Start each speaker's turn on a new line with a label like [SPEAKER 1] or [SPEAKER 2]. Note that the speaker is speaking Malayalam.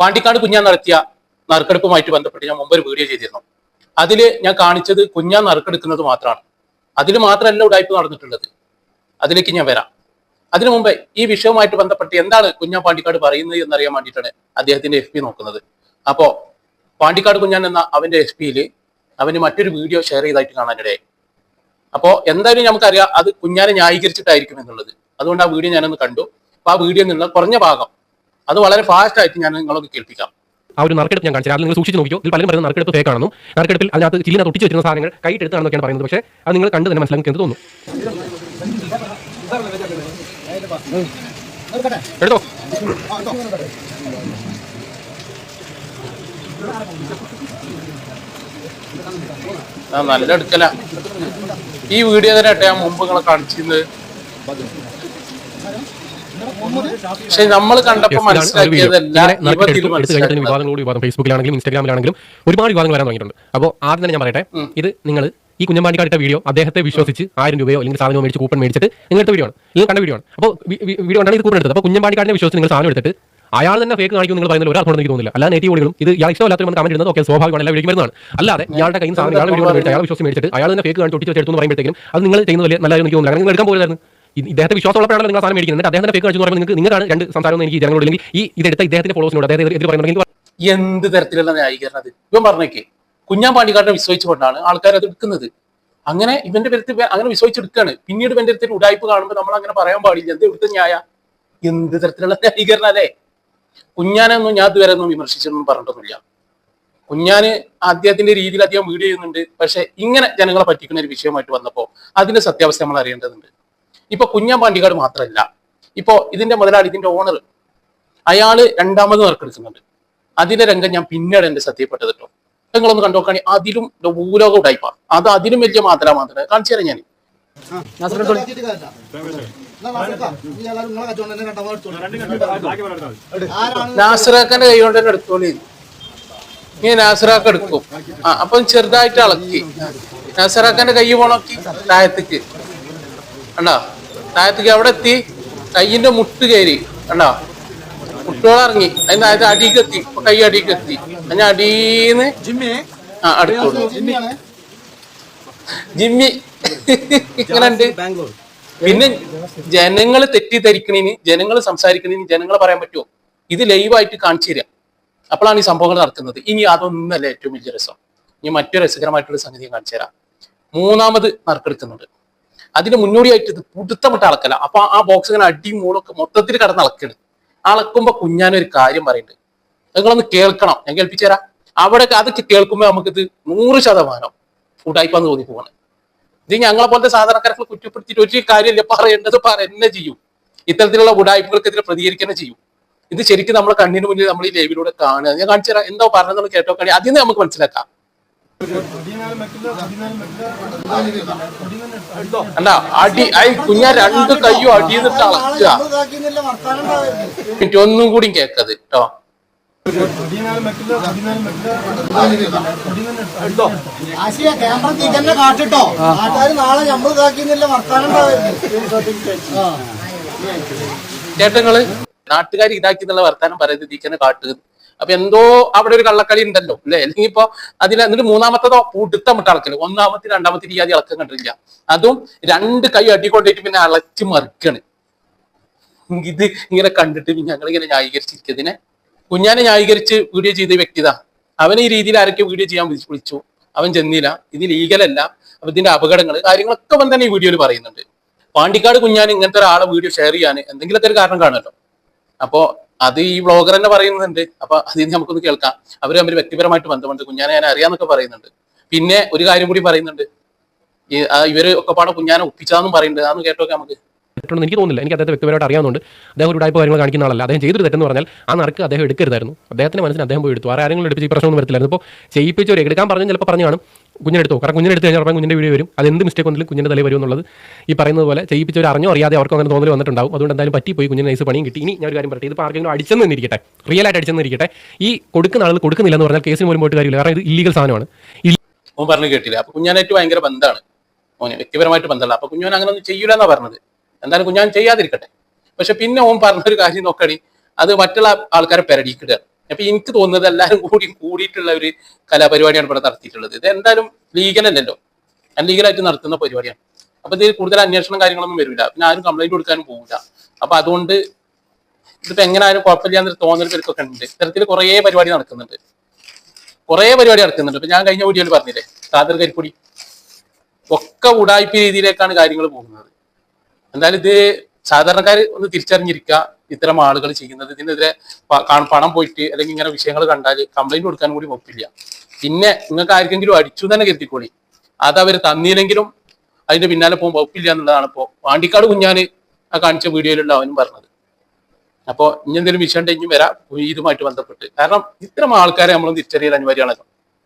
[SPEAKER 1] പാണ്ടിക്കാട് കുഞ്ഞാൻ നടത്തിയ നറുക്കെടുപ്പുമായിട്ട് ബന്ധപ്പെട്ട് ഞാൻ മുമ്പ് ഒരു വീഡിയോ ചെയ്തിരുന്നു. അതിൽ ഞാൻ കാണിച്ചത് കുഞ്ഞാൻ നറുക്കെടുക്കുന്നത് മാത്രമാണ്. അതിൽ മാത്രമല്ല ഉടായ്പ നടന്നിട്ടുള്ളത്. അതിലേക്ക് ഞാൻ വരാം. അതിനു മുമ്പേ ഈ വിഷയവുമായിട്ട് ബന്ധപ്പെട്ട് എന്താണ് കുഞ്ഞാൻ പാണ്ടിക്കാട് പറയുന്നത് എന്നറിയാൻ വേണ്ടിയിട്ടാണ് അദ്ദേഹത്തിന്റെ എഫ് നോക്കുന്നത്. അപ്പോ പാണ്ടിക്കാട് കുഞ്ഞാൻ എന്ന അവന്റെ എഫ് പിയിൽ അവന് മറ്റൊരു വീഡിയോ ഷെയർ ചെയ്തായിട്ട് കാണാനിടയായി അപ്പോ എന്തായാലും നമുക്കറിയാം അത് കുഞ്ഞാനെ ന്യായീകരിച്ചിട്ടായിരിക്കും എന്നുള്ളത്. അതുകൊണ്ട് ആ വീഡിയോ ഞാനൊന്ന് കണ്ടു. അപ്പൊ ആ വീഡിയോ നിന്ന് കുറഞ്ഞ ഭാഗം അത് വളരെ ഫാസ്റ്റ് ആയിട്ട് ഞാൻ നിങ്ങളൊക്കെ കേൾപ്പിക്കാം.
[SPEAKER 2] ആ ഒരു നറുക്കെടുപ്പ് ഞാൻ കാണിച്ചു അത് നിങ്ങൾ സൂക്ഷിച്ച് നോക്കിയോ ഇതിൽ പലരും പറയുന്നത് നറുക്കെടുപ്പ് ഫേക്ക് ആണെന്നും നറുക്കെടുപ്പിൽ അതിനകത്ത് ചില്ലിനകത്ത് ഒട്ടിച്ച് വെച്ചിരുന്ന സാധനങ്ങൾ കൈയിട്ടെടുത്താണെന്നൊക്കെയാണ് പറയുന്നത്. പക്ഷേ അത് നിങ്ങൾ കണ്ട് തന്നെ മനസ്സിലാക്കി എന്ത് തോന്നുന്നു. എടുത്തോ?
[SPEAKER 1] നല്ല എടുക്കല. ഈ വീഡിയോ തന്നെ ഞാൻ മുമ്പ് നിങ്ങളെ കാണിച്ചിരുന്നത്. പക്ഷെ നമ്മൾ കണ്ടപ്പോ
[SPEAKER 2] Yes, ഇതാണ് ഒരു video.
[SPEAKER 1] മനസ്സിലാക്കിയതല്ല
[SPEAKER 2] ഇങ്ങനെ
[SPEAKER 1] ഇവ ഇതിൽ
[SPEAKER 2] നറുക്കെടുപ്പ് എടുത്ത് കഴിഞ്ഞിട്ട്
[SPEAKER 1] മനസ്സിലാക്കുന്നത്
[SPEAKER 2] വിവാദങ്ങളോട് വിവാദം ഫേസ്ബുക്കിലാണെങ്കിലും ഇൻസ്റ്റാഗ്രാമിലാണെങ്കിലും ഒരുപാട് വിവാദങ്ങൾ വരാൻ തുടങ്ങിയിട്ടുണ്ട്. അപ്പോൾ ആദ്യം തന്നെ ഞാൻ പറയട്ടെ ഇത് നിങ്ങൾ ഈ കുഞ്ഞമ്പാണ്ടിക്കാരുടെ വീഡിയോ അദ്ദേഹത്തെ വിശ്വസിച്ച് ആയിരം രൂപയോ അല്ലെങ്കിൽ സാധനം മേടിച്ച് കൂപ്പൺ മേടിച്ചിട്ട് നിങ്ങളുടെ വീഡിയോ ആണ്. നിങ്ങൾ കണ്ട വീഡിയോ ആണ്. അപ്പോൾ വീഡിയോ കണ്ടാണ് ഇത് കൂപ്പൺ എടുത്തത്. അപ്പോൾ കുഞ്ഞമ്പാണ്ടിക്കാരനെ വിശ്വസിച്ച് നിങ്ങൾ സാധനം എടുത്തിട്ട് അയാൾ തന്നെ ഫേക്ക് കാണിക്കും നിങ്ങൾ പറയുന്നത് ഒരാൾ എനിക്ക് തോന്നുന്നില്ല. അല്ല നെറ്റി ഓടികളും ഇത് ഇയാൾ ഇഷ്ടമല്ലാത്ത കമന്റ് ഇടുന്നത് ഓക്കെ സ്വാഭാവികമാണ്. എല്ലാ വീഡിയോ വരുന്നതാണ്. അല്ലാതെ ഇയാളുടെ കയ്യിൽ സാധനം ഇയാൾ വീഡിയോ മേടിച്ച് അയാൾ വിശ്വസിച്ച് മേടിച്ചിട്ട് അയാൾ തന്നെ ഫേക്ക് കാണിച്ച് ഒട്ടിച്ച് എടുത്തു പറയുമ്പോഴത്തേക്കും അത് നിങ്ങൾ ചെയ്യുന്നത് വലിയ നല്ലതായി എനിക്ക് തോന്നില്ല കാരണം നിങ്ങൾ എടുക്കാൻ പോകരുതായിരുന്നു ഇത് ഇദ്ദേഹത്തെ വിശ്വാസമുള്ളപ്പോഴാണ് നിങ്ങൾ സാധനം മേടിക്കുന്നത്. അദ്ദേഹം തന്നെ ഫേക്ക് കഴിച്ചു പറയുമ്പോൾ നിങ്ങൾക്ക് നിങ്ങൾക്കാണ് രണ്ട് സംസാരം എനിക്ക് ജനങ്ങളോട് ഇല്ലെങ്കിൽ ഈ ഇതെടുത്ത ഇദ്ദേഹത്തിന്റെ ഫോളോസിനോട് അദ്ദേഹം എതിർ പറയുന്നത്
[SPEAKER 1] എന്ത് തരത്തിലുള്ള ന്യായീകരണം അത് ഇവൻ പറഞ്ഞേക്ക്. കുഞ്ഞാൻ പാണ്ടിക്കാരനെ വിശ്വസിച്ചുകൊണ്ടാണ് ആൾക്കാർ അത് എടുക്കുന്നത്. അങ്ങനെ ഇവന്റെ പേരത്ത് അങ്ങനെ വിശ്വസിച്ചെടുക്കുകയാണ് പിന്നീട് ഇവന്റെ അടുത്ത് ഉടായ്പ കാണുമ്പോൾ നമ്മൾ അങ്ങനെ പറയാൻ പാടില്ല. എന്ത് എടുത്ത ന്യായ? എന്ത് തരത്തിലുള്ള ന്യായീകരണം അല്ലേ? കുഞ്ഞാനൊന്നും ഞാൻ ഇതുവരെ ഒന്നും വിമർശിച്ചൊന്നും പറഞ്ഞിട്ടൊന്നുമില്ല. കുഞ്ഞാന് അദ്ദേഹത്തിന്റെ രീതിയിൽ അദ്ദേഹം വീഡിയോ ചെയ്യുന്നുണ്ട്. പക്ഷെ ഇങ്ങനെ ജനങ്ങളെ പറ്റിക്കുന്ന ഒരു വിഷയമായിട്ട് വന്നപ്പോൾ അതിന്റെ സത്യാവസ്ഥ നമ്മൾ അറിയേണ്ടതുണ്ട്. ഇപ്പൊ കുഞ്ഞാൻ പാണ്ടിക്കാട് മാത്രമല്ല ഇപ്പോ ഇതിന്റെ മുതലാളി ഇതിന്റെ ഓണർ അയാൾ രണ്ടാമത് നറുക്കെടുക്കുന്നുണ്ട്. അതിന്റെ രംഗം ഞാൻ പിന്നീട് എന്റെ ശ്രദ്ധയിൽപ്പെട്ടത് കേട്ടോ നിങ്ങളൊന്ന് കണ്ടോക്കാണി അതിലും ഭൂലോകം ഉടായ്പ. അത് അതിലും വലിയ മാത്ര മാത്ര. കാണിച്ചു തരാം ഞാൻ നാസറാക്കന്റെ കൈ കൊണ്ട് തന്നെ എടുത്തോളി. ഇങ്ങനെ നാസറാക്ക എടുക്കും. ആ അപ്പൊ ചെറുതായിട്ട് ഇളക്കി. നാസറാക്കന്റെ കൈ പോണോക്കി താഴത്തേക്ക്. കണ്ടോ? താഴത്തേക്ക് അവിടെ എത്തി കയ്യിന്റെ മുട്ട് കയറി കണ്ടോ? മുട്ടുകളിറങ്ങി ഇറങ്ങി അതിന് താഴത്തെ അടിക്ക് എത്തി. ഇപ്പൊ കൈ അടിക്ക് എത്തി. അതിന് അടീന്ന് ആ അടുത്തോളൂ ജിമ്മി ഇങ്ങനെ ഉണ്ട്. പിന്നെ ജനങ്ങൾ തെറ്റിദ്ധരിക്കണേന് ജനങ്ങൾ സംസാരിക്കണേന് ജനങ്ങളെ പറയാൻ പറ്റുമോ? ഇത് ലൈവായിട്ട് കാണിച്ചു തരാം. അപ്പോഴാണ് ഈ സംഭവങ്ങൾ നടക്കുന്നത്. ഇനി അതൊന്നല്ല ഏറ്റവും വലിയ രസം. ഇനി മറ്റൊരു രസകരമായിട്ടുള്ള സംഗതി കാണിച്ചു തരാം. മൂന്നാമത് നറുക്കെടുക്കുന്നുണ്ട്. അതിന് മുന്നോടിയായിട്ട് ഇത് പുടുത്തമിട്ട് അളക്കല അപ്പൊ ആ ബോക്സ് ഇങ്ങനെ അടിയും മൂളൊക്കെ മൊത്തത്തിൽ കടന്ന് അളക്കണ് അളക്കുമ്പോ കുഞ്ഞാനൊരു കാര്യം പറയുന്നുണ്ട് നിങ്ങളൊന്ന് കേൾക്കണം. ഞാൻ കേൾപ്പിച്ചു തരാം അവിടെ അതൊക്കെ കേൾക്കുമ്പോൾ നമുക്കിത് നൂറ് ശതമാനം ഫുഡായിപ്പാന്ന് തോന്നി പോവാണ്. ഇത് ഞങ്ങളെ പോലത്തെ സാധാരണക്കാരെ കുറ്റപ്പെടുത്തിയിട്ട് ഒരു കാര്യമില്ല. പറയേണ്ടത് പറയുന്നേ ചെയ്യും. ഇത്തരത്തിലുള്ള ഉടായ്പകൾക്കെതിരെ പ്രതികരിക്കുക ചെയ്യും. ഇത് ശരിക്കും നമ്മുടെ കണ്ണിന് മുന്നിൽ നമ്മൾ ഈ ലൈവിലൂടെ കാണുക. ഞാൻ കാണിച്ചു തരാം എന്തോ പറഞ്ഞതെന്ന് കേട്ടോ കാണി അതിൽ നിന്ന് നമുക്ക് മനസ്സിലാക്കാം. അല്ല അടി ഐ കുഞ്ഞ രണ്ട് കയ്യും അടിയെന്നിട്ട് അളക്കുക മിനിറ്റ് ഒന്നും കൂടി കേക്കത് കേട്ടോ
[SPEAKER 3] ആശിയ ക്യാമറ കാട്ടിട്ടോ. നാട്ടുകാർ നാളെ നമ്മൾ ഇതാക്കിന്നില്ല വർത്താനം
[SPEAKER 1] ചേട്ടങ്ങൾ നാട്ടുകാർ ഇതാക്കി എന്നുള്ള വർത്താനം പറയുന്നത് ഇരിക്കുന്ന കാട്ട്. അപ്പൊ എന്തോ അവിടെ ഒരു കള്ളക്കളി ഉണ്ടല്ലോ അല്ലെ? അല്ലെങ്കിൽ ഇപ്പൊ അതിൽ എന്നിട്ട് മൂന്നാമത്തതോ പുടുത്തമിട്ട് അളക്കൽ ഒന്നാമത്തെ രണ്ടാമത്തെ രീതി ഇളക്കം കണ്ടില്ല അതും രണ്ട് കൈ അടിക്കൊണ്ടിട്ട് പിന്നെ അളച്ച് മറിക്കാണ്. ഇത് ഇങ്ങനെ കണ്ടിട്ട് ഞങ്ങൾ ഇങ്ങനെ ന്യായീകരിച്ചിരിക്കുന്നതിനെ കുഞ്ഞാനെ ന്യായീകരിച്ച് വീഡിയോ ചെയ്ത വ്യക്തിതാ അവനെ ഈ രീതിയിൽ ആരൊക്കെ വീഡിയോ ചെയ്യാൻ വിളിച്ചു അവൻ ചെന്നില്ല. ഇത് ലീഗലല്ല അപ്പൊ ഇതിന്റെ അപകടങ്ങൾ കാര്യങ്ങളൊക്കെ അവൻ തന്നെ ഈ വീഡിയോയിൽ പറയുന്നുണ്ട്. പാണ്ടിക്കാട് കുഞ്ഞാൻ ഇങ്ങനത്തെ ഒരാളെ വീഡിയോ ഷെയർ ചെയ്യാൻ എന്തെങ്കിലുമൊക്കെ ഒരു കാരണം കാണുമല്ലോ. അപ്പോ അത് ഈ ബ്ലോഗർ തന്നെ പറയുന്നുണ്ട്. അപ്പൊ അതിന് നമുക്കൊന്ന് കേൾക്കാം. അവർ തമ്മിൽ വ്യക്തിപരമായിട്ട് ബന്ധമുണ്ട്. കുഞ്ഞാനെ ഞാൻ അറിയാന്നൊക്കെ പറയുന്നുണ്ട്. പിന്നെ ഒരു കാര്യം കൂടി പറയുന്നുണ്ട്. ഇവർ ഒക്കെ പാടെ കുഞ്ഞാനെ ഒപ്പിച്ചാന്നും പറയുന്നുണ്ട്. അതൊന്ന് കേട്ടോക്കെ നമുക്ക്.
[SPEAKER 2] തെറ്റുണ്ടെന്ന് എനിക്ക് തോന്നുന്നില്ല. എനിക്ക് അദ്ദേഹത്തെ വ്യക്തിപരമായിട്ട് അറിയാവുന്നുണ്ട് അദ്ദേഹം ഒരു ടൈപ്പ് കാര്യങ്ങൾ കാണിക്കുന്ന ആളല്ല. അദ്ദേഹം ചെയ്തൊരു തെറ്റെന്ന് പറഞ്ഞാൽ ആ നറുക്ക് അദ്ദേഹം എടുക്കരുതായിരുന്നു. അദ്ദേഹത്തിന്റെ മനസ്സിന് അദ്ദേഹം പോയി എടുത്തു. ആരെങ്കിലും എടുപ്പിച്ച് ഈ പ്രശ്നമൊന്നും വരത്തില്ലായിരുന്നു. ഇപ്പോൾ ചെയ്യിപ്പിച്ച് ഒരു എടുക്കാൻ പറഞ്ഞു ചിലപ്പോൾ പറഞ്ഞു കാണും. കുഞ്ഞിനെടുത്തു കാരണം കുഞ്ഞിനെടുത്ത് കഴിഞ്ഞാൽ ഉറപ്പായും കുഞ്ഞിന്റെ വീഡിയോ വരും. അത് എന്ത് മിസ്റ്റേക്ക് വന്നാലും കുഞ്ഞിന്റെ തലയിൽ വരും എന്നുള്ളത് ഈ പറയുന്നത് പോലെ ചെയ്യിപ്പിച്ചവർ അറിഞ്ഞോ അറിയാതെ അവർക്ക് അങ്ങനെ തോന്നൽ വന്നിട്ടുണ്ടാവും. അതുകൊണ്ട് എന്തായാലും പറ്റി പോയി കുഞ്ഞിന് നൈസ് പണിയും കിട്ടി. ഇനി ഞാൻ ഒരു കാര്യം പറയട്ടെ. ഇത് ആർക്കെങ്കിലും അടിച്ചെന്ന് ഇരിക്കട്ടെ റിയൽ ആയിട്ട് അടിച്ചെന്ന് ഇരിക്കട്ടെ ഈ കൊടുക്കുന്ന ആളുകൾ കൊടുക്കുന്നില്ല എന്ന് പറഞ്ഞാൽ കേസിന് പോലും പോയിട്ട് കാര്യമില്ല. കാരണം ഇത് ഇല്ലീഗൽ സാധനമാണ്.
[SPEAKER 1] ഓൻ പറഞ്ഞു കേട്ടില്ല. അപ്പൊ കുഞ്ഞാനായിട്ട് ഭയങ്കര ബന്ധമാണ്. ഓന് വ്യക്തിപരമായിട്ട് ബന്ധമല്ല. അപ്പൊ കുഞ്ഞോൻ അങ്ങനെ ഒന്നും ചെയ്യൂല എന്നാ പറഞ്ഞത്. എന്തായാലും കുഞ്ഞാൻ ചെയ്യാതിരിക്കട്ടെ. പക്ഷെ പിന്നെ ഓൻ പറഞ്ഞൊരു കാര്യം നോക്കടി. അത് മറ്റുള്ള ആൾക്കാരെ പെരടിക്കിടുക അപ്പൊ എനിക്ക് തോന്നുന്നത് എല്ലാവരും കൂടി കൂടിയിട്ടുള്ള ഒരു കലാപരിപാടിയാണ് ഇവിടെ നടത്തിയിട്ടുള്ളത്. ഇത് എന്തായാലും ലീഗലല്ലല്ലോ അൺലീഗലായിട്ട് നടത്തുന്ന പരിപാടിയാണ്. അപ്പൊ ഇതിൽ കൂടുതൽ അന്വേഷണം കാര്യങ്ങളൊന്നും വരില്ല. പിന്നെ ആരും കംപ്ലൈന്റ് കൊടുക്കാനും പോകില്ല അപ്പൊ അതുകൊണ്ട് ഇതിപ്പോ എങ്ങനെ ആയാലും കുഴപ്പമില്ല എന്നൊരു തോന്നൽ പേർക്കൊക്കെ ഉണ്ട്. ഇത്തരത്തിൽ കുറേ പരിപാടി നടക്കുന്നുണ്ട്. കുറേ പരിപാടി നടക്കുന്നുണ്ട്. ഇപ്പൊ ഞാൻ കഴിഞ്ഞ വീഡിയോയിൽ പറഞ്ഞില്ലേ സാദർ കരിപ്പൊടി. ഒക്കെ ഉടായ്പ രീതിയിലേക്കാണ് കാര്യങ്ങൾ പോകുന്നത്. എന്തായാലും ഇത് സാധാരണക്കാർ ഒന്ന് തിരിച്ചറിഞ്ഞിരിക്കുക. ഇത്തരം ആളുകൾ ചെയ്യുന്നത് ഇതിനെതിരെ പണം പോയിട്ട് അല്ലെങ്കിൽ ഇങ്ങനെ വിഷയങ്ങൾ കണ്ടാൽ കംപ്ലൈന്റ് കൊടുക്കാൻ കൂടി ഒപ്പില്ല. പിന്നെ നിങ്ങൾക്ക് ആർക്കെങ്കിലും അടിച്ചു തന്നെ കരുതിക്കോളി അത് അവർ തന്നില്ലെങ്കിലും അതിന്റെ പിന്നാലെ പോകുമ്പോൾ ഒപ്പില്ല എന്നുള്ളതാണ് ഇപ്പോ വാണ്ടിക്കാട് കുഞ്ഞാന് ആ കാണിച്ച വീഡിയോയിലുള്ള അവനും പറഞ്ഞത്. അപ്പോൾ ഇനി എന്തെങ്കിലും വിഷയം ഉണ്ടെങ്കിൽ വരാം. ഇതുമായിട്ട് ബന്ധപ്പെട്ട്. കാരണം ഇത്തരം ആൾക്കാരെ നമ്മൾ തിരിച്ചറിയൽ അനിവാര്യമാണല്ലോ